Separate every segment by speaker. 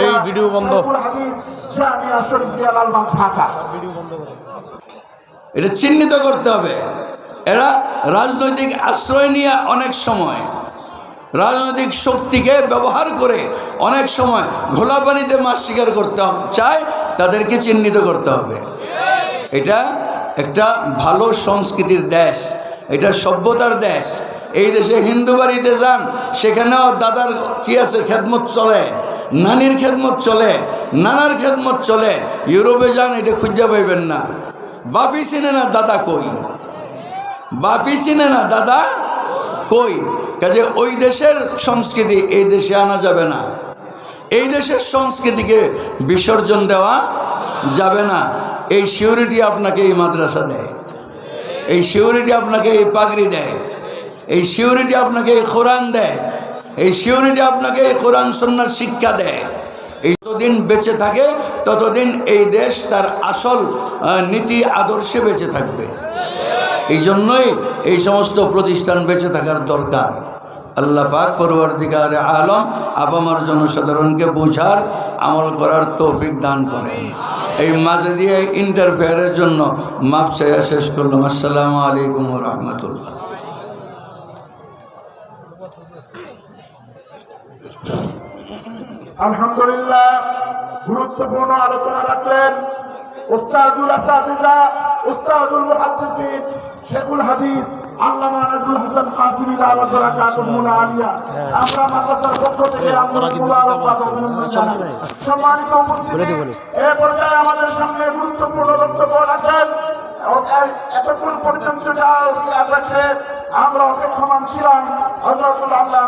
Speaker 1: এই ভিডিও বন্ধ।
Speaker 2: এটা চিহ্নিত করতে হবে। এরা রাজনৈতিক আশ্রয় নিয়ে অনেক সময় রাজনৈতিক শক্তিকে ব্যবহার করে অনেক সময় ঘোলা পানিতে মাছ শিকার করতে চায় তাদেরকে চিহ্নিত করতে হবে। এটা একটা ভালো সংস্কৃতির দেশ এটা সভ্যতার দেশ। এই দেশে হিন্দু বাড়িতে যান সেখানেও দাদার কি আছে খেদমত চলে। নানির খেদমত চলে, নানার খেদমত চলে, ইউরোপে যান, এটা খুঁজা পাইবেন না। বাপি চিনে না, দাদা কই? বাপি চিনে না, দাদা কই? কাজে ওই দেশের সংস্কৃতি এই দেশে আনা যাবে না। এই দেশের সংস্কৃতিকে বিসর্জন দেওয়া যাবে না। এই সিউরিটি আপনাকে এই মাদ্রাসা দেয়। এই সিউরিটি আপনাকে এই পাগড়ি দেয়। এই সিউরিটি আপনাকে এই কোরআন দেয়। এই সিউরিটি আপনাকে কোরআন সন্ন্যার শিক্ষা দেয়। এই যতদিন বেঁচে থাকে, ততদিন এই দেশ তার আসল নীতি, আদর্শে বেঁচে থাকবে। এই জন্যই এই সমস্ত প্রতিষ্ঠান বেঁচে থাকার দরকার। আল্লাহ পাক পরবর্তীকার আলম, আপামার জনসাধারণকে বোঝার, আমল করার তৌফিক দান করেন। এই মাঝে দিয়ে ইন্টারফেয়ারের জন্য মাপ চাইয়া শেষ করলাম। আসসালামু আলাইকুম রহমতুল্লাহ।
Speaker 3: আলহামদুলিল্লাহ গুরুত্বপূর্ণ আলোচনা রাখলেন উস্তাদুল আসাদিজা উস্তাদুল মুহাদ্দিসিন শেখুল হাদিস আল্লামা নাজরুল হাসান কাসিমি আলিয়া। আমরা মাদ্রাসার পক্ষ থেকে আপনাদের মুবারকবাদ অভিনন্দন জানাই সম্মানিত উপস্থিতি। এই পর্যায়ে আমাদের সামনে গুরুত্বপূর্ণ বক্তব্য রাখেন এতক্ষণ পর্যন্ত যা রাখেন আমরা অপেক্ষমান ছিলাম হজরতুল আল্লাহ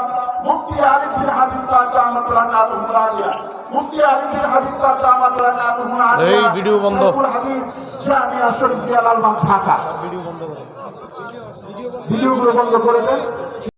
Speaker 3: মুফতি আলিম বিন হাবিব সাহেব জামাত রাকাতুহুল আলিয়া। মুফতি আলিম বিন হাবিব সাহেব জামাত রাকাতুহুল আলিয়া
Speaker 1: এই ভিডিও বন্ধ।
Speaker 3: হাদিস জামিয়া শরীফ দিয়া লালবাগ ঢাকা। ভিডিওগুলো বন্ধ করে দেন।